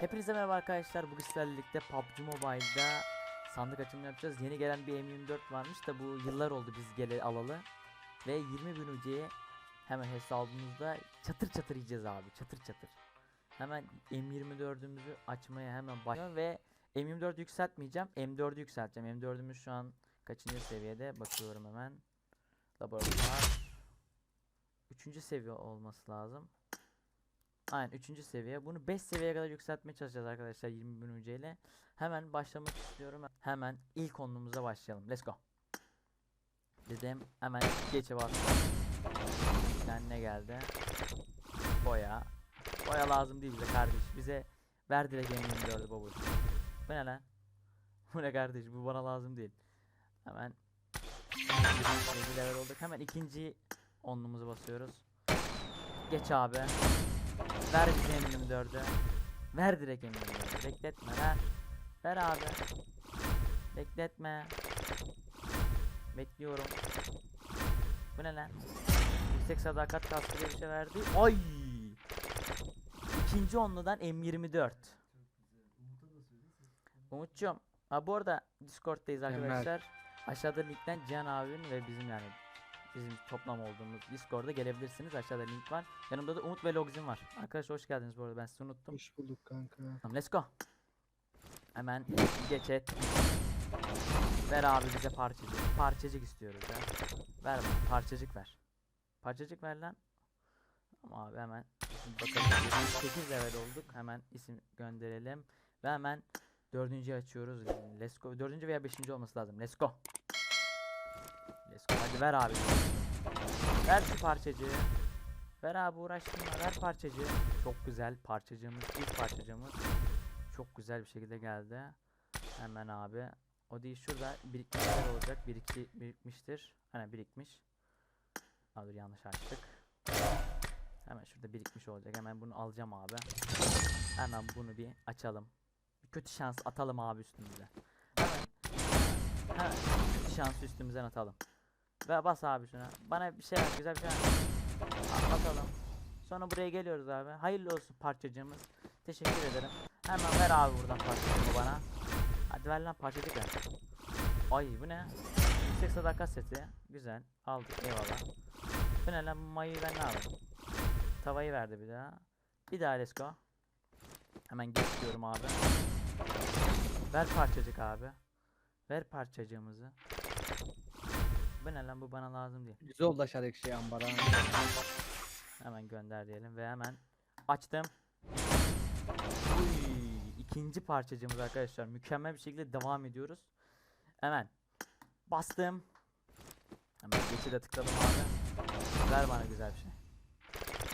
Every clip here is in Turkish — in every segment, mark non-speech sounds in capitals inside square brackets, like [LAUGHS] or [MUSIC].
Hepinize merhaba arkadaşlar. Bugün sizlerle PUBG Mobile'da sandık açımı yapacağız. Yeni gelen bir M24 varmış da bu yıllar oldu biz gele alalı. Ve 20 bin UC'ye hemen hesabımızda çatır çatır yiyeceğiz abi. Çatır çatır. Hemen M24'ümüzü açmaya hemen başlıyorum ve M24 yükseltmeyeceğim. M4'ü yükselteceğim. M4'ümüz şu an kaçıncı seviyede? Bakıyorum hemen. Laboratuvar. Üçüncü seviye olması lazım. Aynen 3. seviye. Bunu 5 seviyeye kadar yükseltmeye çalışacağız arkadaşlar 20 bin ile. Hemen başlamak istiyorum. Hemen ilk onluğumuza başlayalım. Let's go. Dedim hemen geçe bastım. Yani ne geldi? Boya. Boya lazım değil bize kardeş. Bize ver direkt M24'ü babuş. Bu ne lan? [LAUGHS] Bu ne kardeş? Bu bana lazım değil. Hemen 7 level olduk. Hemen ikinci onluğumuzu basıyoruz. Geç abi. Ver bize M24'ü. Ver direkt M24'ü. Bekletme ver. Ver abi. Bekletme. Bekliyorum. Bu ne lan? Yüksek sadakat kaskı diye bir şey verdi. Ay! İkinci onludan M24. Umut'cum. Ha bu arada Discord'dayız arkadaşlar. Aşağıda linkten Can abinin ve bizim yani bizim toplam olduğumuz Discord'a gelebilirsiniz. Aşağıda link var. Yanımda da Umut ve Logzin var. Arkadaşlar hoş geldiniz bu arada ben sizi unuttum. Hoş bulduk kanka. Tamam let's go. Hemen geç et. Ver abi bize parçacık. Parçacık istiyoruz ya. Ver bana parçacık ver. Parçacık ver lan. Tamam abi hemen bakalım. 8 level olduk. Hemen isim gönderelim. Ve hemen dördüncüyü açıyoruz. Let's go. Dördüncü veya beşinci olması lazım. Let's go. Hadi ver abi. Ver şu parçacığı. Ver abi uğraştırma. Ver parçacığı. Çok güzel parçacığımız. ilk parçacığımız. Çok güzel bir şekilde geldi. Hemen abi. O değil şurada birikmişler olacak. Birikti, birikmiştir. Hani birikmiş. Aa, yanlış açtık. Hemen şurada birikmiş olacak. Hemen bunu alacağım abi. Hemen bunu bir açalım. Bir kötü şans atalım abi üstümüze. Hemen. Hemen kötü şansı üstümüzden atalım. Ve bas abi şuna. Bana bir şey ver, güzel bir şey ver. A- Atalım. Sonra buraya geliyoruz abi. Hayırlı olsun parçacığımız. Teşekkür ederim. Hemen ver abi buradan parçacığımı bana. Hadi ver lan parçacık ver. Ay bu ne? Yüksek sadakat seti. Güzel. Aldık eyvallah. Bu ne lan? Bu mayayı ben ne alayım? Tavayı verdi bir daha. Bir daha let's go. Hemen geçiyorum abi. Ver parçacık abi. Ver parçacığımızı. Bu ne lan bu bana lazım değil. Güzel oldu aşağıdaki şey ambara. Hemen gönder diyelim ve hemen açtım. Uy, ikinci parçacığımız arkadaşlar. Mükemmel bir şekilde devam ediyoruz. Hemen bastım. Hemen geçi de tıkladım abi. Ver bana güzel bir şey.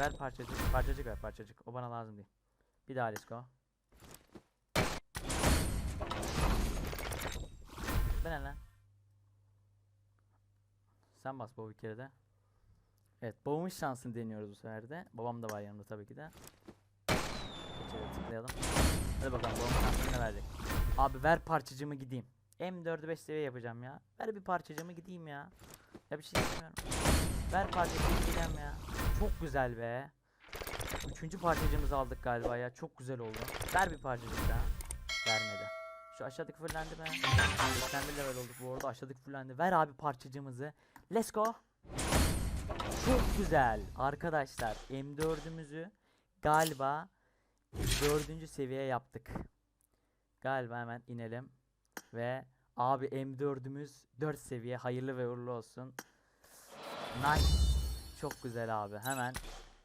Ver parçacık. Parçacık ver parçacık. O bana lazım değil. Bir daha let's go. Bu ne lan? Sen bas bu bir kere de. Evet babamın şansını deniyoruz bu sefer de. Babam da var yanımda tabii ki de. Geçelim tıklayalım. Hadi bakalım babamın şansını ne verecek. Abi ver parçacığımı gideyim. M4'ü 5 seviye yapacağım ya. Ver bir parçacığımı gideyim ya. Ya bir şey istemiyorum. Ver parçacığımı gideceğim ya. Çok güzel be. Üçüncü parçacığımızı aldık galiba ya. Çok güzel oldu. Ver bir parçacık daha. Vermedi. Şu aşağıdaki fırlandı be. 81 level olduk bu arada aşağıdaki fırlandı. Ver abi parçacığımızı. Let's go. Çok güzel arkadaşlar M4'ümüzü galiba 4. seviye yaptık. Galiba hemen inelim ve abi M4'ümüz 4 seviye hayırlı ve uğurlu olsun. Nice. Çok güzel abi hemen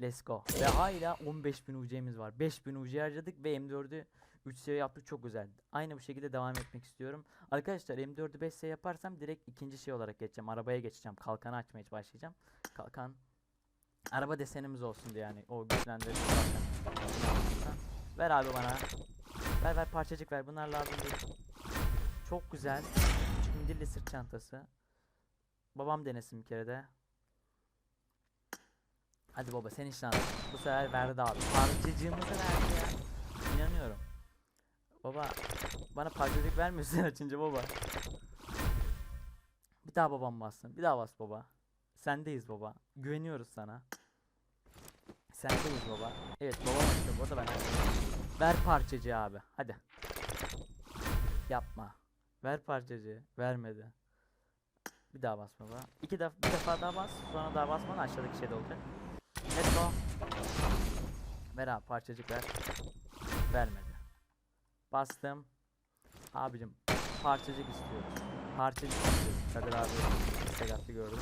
let's go. Ve hala 15.000 UC'miz var. 5.000 UC harcadık ve M4'ü 3 seviye yaptık çok güzel. Aynı bu şekilde devam etmek istiyorum. Arkadaşlar M4'ü 5 seviye yaparsam direkt ikinci şey olarak geçeceğim. Arabaya geçeceğim. Kalkanı açmaya başlayacağım. Kalkan araba desenimiz olsun diye yani o güçlendirici kalkan. Ver abi bana. Ver ver parçacık ver. Bunlar lazım değil. Çok güzel. Çimdilli sırt çantası. Babam denesin bir kere de. Hadi baba sen şansın. Bu sefer verdi abi. Parçacığımızı verdi ya. Baba bana parçacık vermiyorsun [LAUGHS] açınca baba. Bir daha babam bassın. Bir daha bas baba. Sendeyiz baba. Güveniyoruz sana. Sendeyiz baba. Evet babam açıyor. Bu arada ben. Ver parçacı abi. Hadi. Yapma. Ver parçacı. Vermedi. Bir daha bas baba. İki defa bir defa daha bas. Sonra daha basman aşağıdaki şey de olacak. Let's go. Ver abi parçacık ver. Vermedi. Bastım. Abicim parçacık istiyoruz. Parçacık istiyoruz. Kadir abi istek attı gördüm.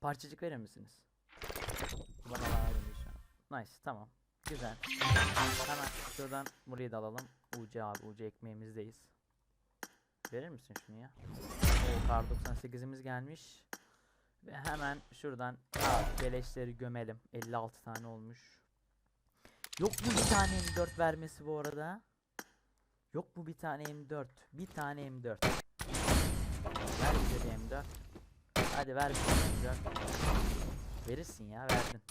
Parçacık verir misiniz? Bana lazım şu an. Nice tamam. Güzel. Hemen şuradan burayı da alalım. UC abi UC ekmeğimizdeyiz. Verir misin şunu ya? O kar 98'imiz gelmiş. Ve hemen şuradan beleşleri gömelim. 56 tane olmuş. Yok mu bir tane M4 vermesi bu arada? Yok mu bir tane M4? Bir tane M4. Ver bize bir M4. Hadi ver bize bir M4. Verirsin ya verdin.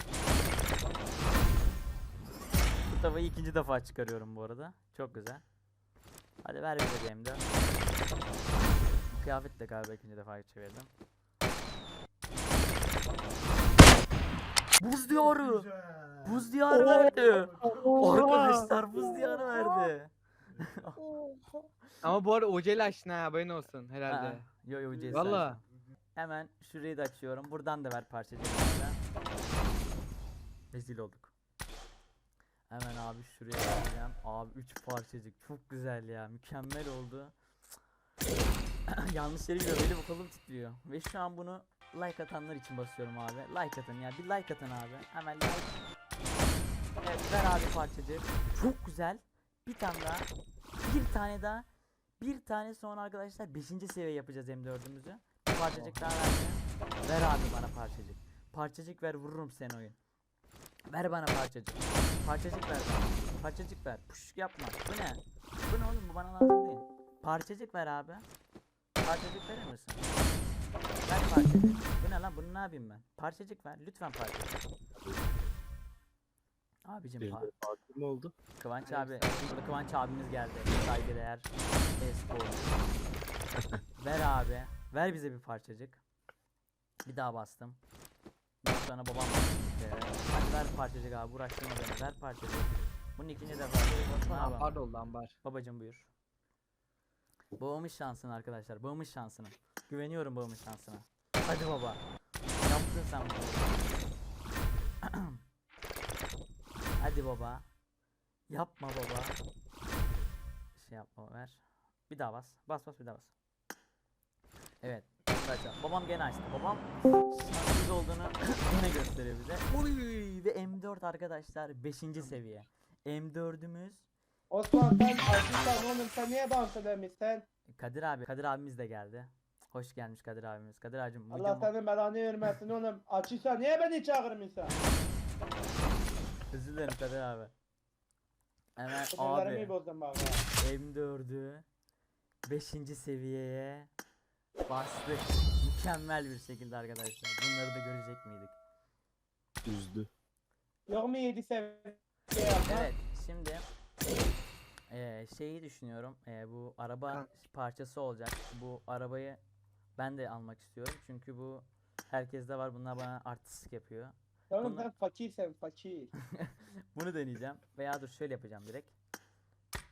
Bu tavayı ikinci defa çıkarıyorum bu arada. Çok güzel. Hadi ver bize bir M4. Bu Kıyafet de galiba ikinci defa çevirdim. Buz diyarı. Buz diyarı verdi. Arkadaşlar buz diyarı verdi. Ama bu arada OC ile açtın ha haberin olsun Ha, herhalde. Yo yo CS Valla. Hemen şurayı da açıyorum. Buradan da ver parçacıklardan. Rezil olduk. Hemen abi şuraya vereceğim. Abi 3 parçacık. Çok güzel ya. Mükemmel oldu. [CLEARS THROAT] Yanlış yere gidiyor. Benim kolum titriyor. Ve şu an bunu like atanlar için basıyorum abi. Like atın ya. Bir like atın abi. Hemen like. Evet ver abi parçacık. Çok güzel. Bir tane daha. Bir tane daha. Bir tane sonra arkadaşlar 5. seviye yapacağız M4'ümüzü. Bir parçacık daha vereceğim. Ver abi bana parçacık. Parçacık ver vururum sen oyun. Ver bana parçacık. Parçacık ver bana. Parçacık ver. Puş yapma. Bu ne? Bu ne oğlum bu bana lazım değil. Parçacık ver abi. Parçacık verir misin? Ver parçacık. Bu ne lan bunu ne yapayım ben? Parçacık ver. Lütfen parçacık. Abicim Bir de oldu? Kıvanç abi, burada Kıvanç abimiz geldi. Saygıdeğer e-sporcu. [LAUGHS] ver abi. Ver bize bir parçacık. Bir daha bastım. Daha sonra babam bastı bir. Hadi ver parçacık abi. Uğraştırma beni. Ver parçacık. Bunun ikinci defa. Ne yapalım? Ambar oldu ambar. Babacım buyur. Babamın şansına arkadaşlar. Babamın şansına. Güveniyorum babamın şansına. Hadi baba. Yaptın sen bunu. [CLEARS THROAT] Hadi baba. Yapma baba. Şey yapma ver. Bir daha bas. Bas bas bir daha bas. Evet. Arkadaşlar babam gene açtı. Babam şanssız olduğunu yine gösteriyor bize. Uy ve M4 arkadaşlar 5. seviye. M4'ümüz Osman sen açıysan oğlum sen niye dans edemişsin? Kadir abi, Kadir abimiz de geldi. Hoş gelmiş Kadir abimiz. Kadir abicim Allah mu- senin belanı vermesin oğlum. Açıysan niye beni çağırmışsın? Özür dilerim Kadir abi. Hemen abi bozdun bak ha. M4'ü 5. seviyeye bastık. Mükemmel bir şekilde arkadaşlar. Bunları da görecek miydik? Üzdü. Yok mu yedi seviye yapma? Evet, şimdi eee, şeyi düşünüyorum. Eee, bu araba parçası olacak. Bu arabayı ben de almak istiyorum. Çünkü bu herkeste var. Bunlar bana artistik yapıyor. Oğlum Bunlar- sen fakirsen fakir. [LAUGHS] Bunu deneyeceğim. Veya dur şöyle yapacağım direkt.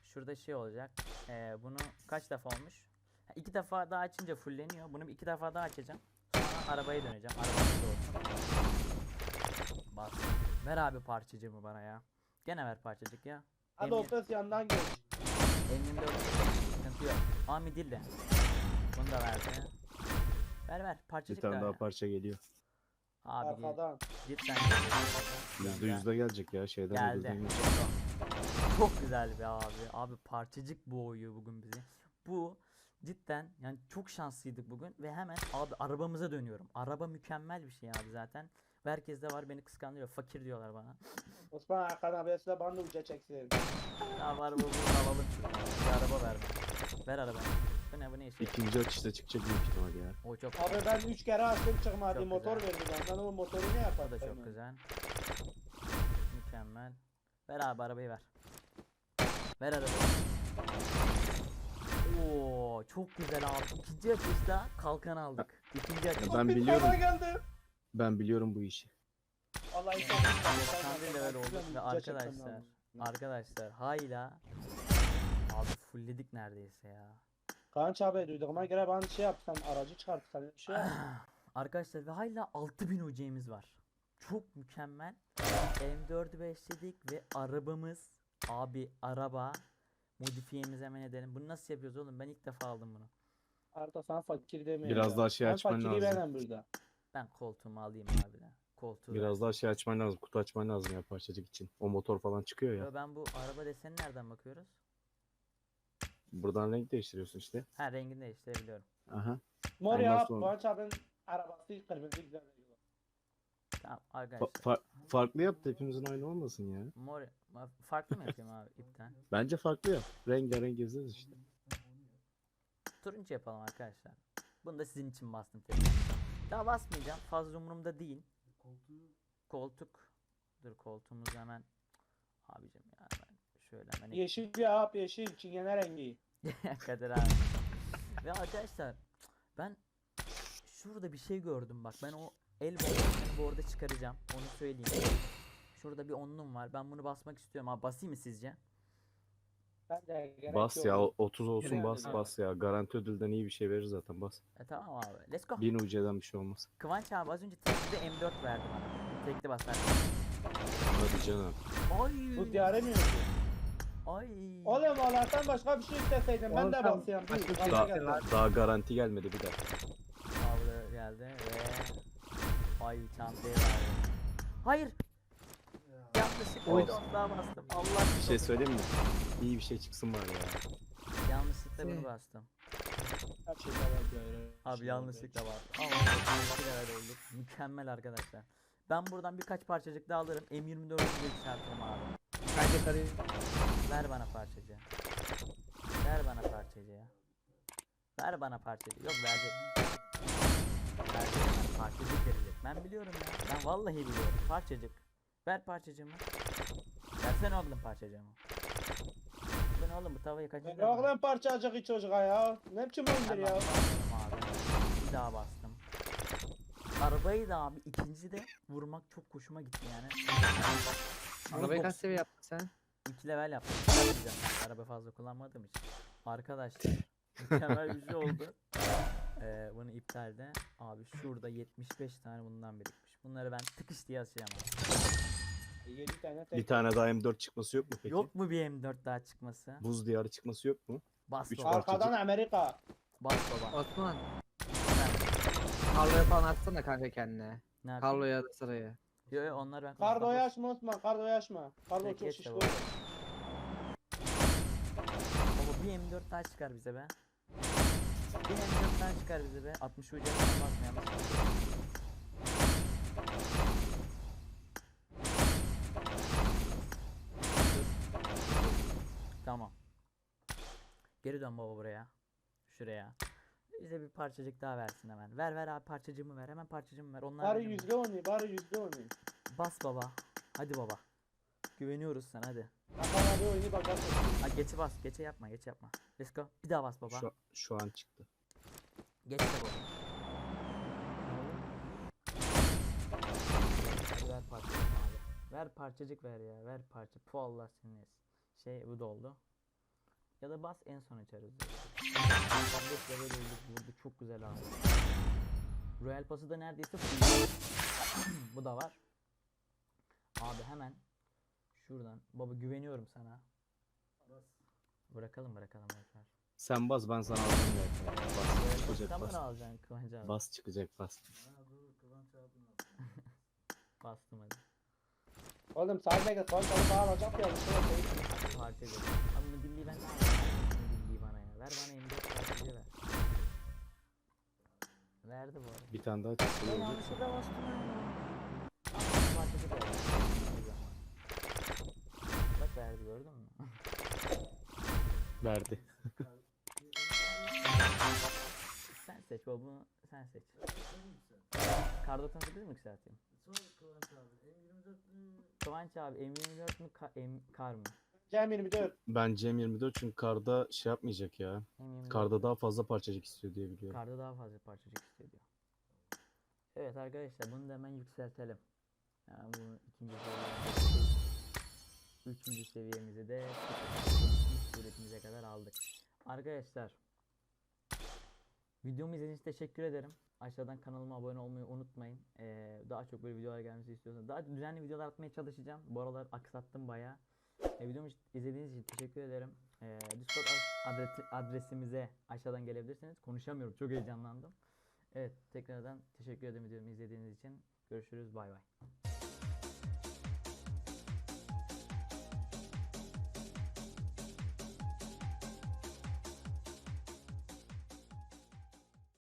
Şurada şey olacak. Ee, bunu kaç defa olmuş? Ha, iki defa daha açınca fulleniyor. Bunu bir iki defa daha açacağım. Sonra arabaya döneceğim. Olsun. Bas. Ver abi parçacığımı bana ya. Gene ver parçacık ya. Hadi Emin- otuz yandan geç. Elimde sıkıntı yok. Aa midilli. Bunu da verdi. Ver ver Bir parçacık tane ver. daha parça geliyor. Abi. Arkadan. Git sen. Yüzde yüzde gelecek ya şeyden Geldi. Çok güzel be abi. Abi parçacık boğuyor bugün bizi. Bu cidden yani çok şanslıydık bugün ve hemen abi arabamıza dönüyorum. Araba mükemmel bir şey abi zaten. Ve herkes de var beni kıskanıyor. Fakir diyorlar bana. Osman arkadan bir de bana da uca çeksin. Abi arabamızı alalım şuradan. Bir araba ver bana. Ver araba. Bu ne bu? İkinci açışta çıkacak büyük ihtimal ya. O çok Abi ben üç kere açtım çıkmadı. Çok motor güzel. verdi. Ben o motoru ne yapar? da çok güzel. Mükemmel. Ver abi arabayı ver. Ver arabayı. Oo çok güzel abi. İkinci atışta kalkan aldık. İkinci atış. Ben biliyorum. geldi. Ben biliyorum bu işi. Allah insan. Efsane level oldu ve arkadaşlar Arkadaşlar hala abi fullledik neredeyse ya. Kanç abi duyduğuma göre bana şey yap sen aracı çıkart sen bir şey yap. Arkadaşlar ve hala 6000 UC'miz var. Çok mükemmel. M4'ü besledik ve arabamız abi araba modifiyemizi hemen edelim. Bunu nasıl yapıyoruz oğlum? Ben ilk defa aldım bunu. Arda sana fakir demiyorum. Biraz ya. daha şey Ben açman lazım. benim burada. Ben koltuğumu alayım abi de. Koltuğu Biraz daha şey açman lazım. Kutu açman lazım ya parçacık için. O motor falan çıkıyor ya. Yo, ben bu araba deseni nereden bakıyoruz? Buradan renk değiştiriyorsun işte. Ha rengini değiştirebiliyorum. Aha. Mor Ondan ya sonra- Kanç abinin arabası kırmızı güzel. Tamam Fa- arkadaşlar. fa- farklı yap da hepimizin aynı olmasın ya. Mor ma- farklı mı yapayım abi ipten? Bence farklı yap. Rengarenk gezeriz işte. Turuncu yapalım arkadaşlar. Bunu da sizin için bastım. Daha basmayacağım. Fazla umurumda değil. Koltuk. Dur koltuğumuzu hemen. Abicim ya ben şöyle hemen Yeşil yap yeşil çingene rengi. [LAUGHS] Kadir abi. Ve arkadaşlar ben şurada bir şey gördüm bak ben o el bombasını bu arada çıkaracağım onu söyleyeyim. Şurada bir onlum var ben bunu basmak istiyorum abi basayım mı sizce? Ben de gerek Bas yok. ya o- 30 olsun bas bas ya. Garanti ödülden iyi bir şey verir zaten bas. E tamam abi let's go. 1000 UC'den bir şey olmaz. Kıvanç abi az önce tekli M4 verdi bana. Tekli basar. Hadi canım. Ay. Bu diyarı mı yapıyor? Ay. Oğlum Allah'tan başka bir şey isteseydin ben de Oğlum sen başka bir şey Daha, daha garanti gelmedi bir daha. Avlı geldi ve ay çantayı verdi. Hayır. Yanlışlıkla Olsun. daha bastım. Allah Bir şey söyleyeyim mi? İyi bir şey çıksın var ya. Yanlışlıkla bunu Şey. bastım. Her şey var böyle. Abi yanlışlıkla var. Ama 2 level olduk. Mükemmel arkadaşlar. Ben buradan birkaç parçacık daha alırım. M24'ü de yükseltirim abi. Bence karı Ver bana parçacığı. Ver bana parçacığı. Ver bana parçacığı. Yok verecek. Verecek bana parçacık verecek. Ben biliyorum ya. Ben vallahi biliyorum. Parçacık. Ver parçacığımı. Versene oğlum parçacığımı. Ben oğlum bu tavayı kaçırdım. Ne oğlum parçacık hiç çocuğa ya. Ne biçim oyundur ya. Abi. Bir daha bastım. Arabayı da abi ikinci de vurmak çok hoşuma gitti yani. Arabayı kaç seviye yaptın sen? 2 level yaptım. Araba fazla kullanmadığım için. Arkadaşlar [LAUGHS] mükemmel bir şey oldu. Ee, bunu iptalde. Abi şurada 75 tane bundan birikmiş. Bunları ben tıkış diye açacağım abi. 7 tane tek. Bir tane daha M4 çıkması yok mu peki? Yok mu bir M4 daha çıkması? Buz diyarı çıkması yok mu? Bas baba. Arkadan Amerika. Bas baba. Osman. Sen Carlo'ya falan atsana kanka kendine. ne yapayım? Carlo'ya da sıraya. Yo yo onlar ben Kardo'yu açma Osman. Kardo'yu açma. Kardo çok şişko. Bir M4 daha çıkar bize be. Bir M4 daha çıkar bize be. 60 ucu basmayalım. Tamam. Geri dön baba buraya. Şuraya. Bize bir parçacık daha versin hemen. Ver ver abi parçacığımı ver. Hemen parçacığımı ver. Onlar Bari yüzde onu. Bari yüzde onu. Bas baba. Hadi baba. Güveniyoruz sana hadi. Hakan abi oyunu bakarsın. Ha geçi bas. Geçe yapma. Geç yapma. Let's go. Bir daha bas baba. Şu, şu an çıktı. Geç de baba. Ver parçacık abi. Ver parçacık ver ya. Ver parça. Pu Allah senin. Şey bu doldu. Ya da bas en son açarız. Tablet level olduk burada çok güzel abi. Royal Pass'ı da neredeyse [CLEARS THROAT] bu da var. Abi hemen şuradan baba güveniyorum sana. Bırakalım bırakalım boş ver. Sen bas ben sana alacağım ya. Bas çıkacak Sen bas. bana alacaksın Kıvanç abi. Bas çıkacak bas. [LAUGHS] Bastım hadi. Oğlum sahne git. Kanka bana alacak ya. Parça edelim. Abi bunu dilliği ben dilliği bana ya. Ver bana M4 parçayı ver. Verdi bu arada. Bir tane daha çıksın. Ben yanlışlıkla bastım ya. Ama bana parçacık verdi verdi gördün mü? verdi. sen seç babu sen seç. Kardo tanıtabilir mi yükselteyim? Kıvanç abi M24 mü? Kıvanç abi M24 mü ka M kar mı? Cem 24. Ben Cem 24 çünkü karda şey yapmayacak ya. M24. Karda daha fazla parçacık istiyor diye biliyorum. Karda daha fazla parçacık istiyor diyor. Evet arkadaşlar bunu da hemen yükseltelim. Yani bu ikinci 3. seviyemizi de suretimize kadar aldık. Arkadaşlar videomu izlediğiniz için teşekkür ederim. Aşağıdan kanalıma abone olmayı unutmayın. Ee, daha çok böyle videolar gelmesi istiyorsanız daha düzenli videolar atmaya çalışacağım. Bu aralar aksattım bayağı. E, videomu izlediğiniz için teşekkür ederim. E, Discord adresimize aşağıdan gelebilirsiniz. Konuşamıyorum çok heyecanlandım. Evet tekrardan teşekkür ederim videomu izlediğiniz için. Görüşürüz bay bay.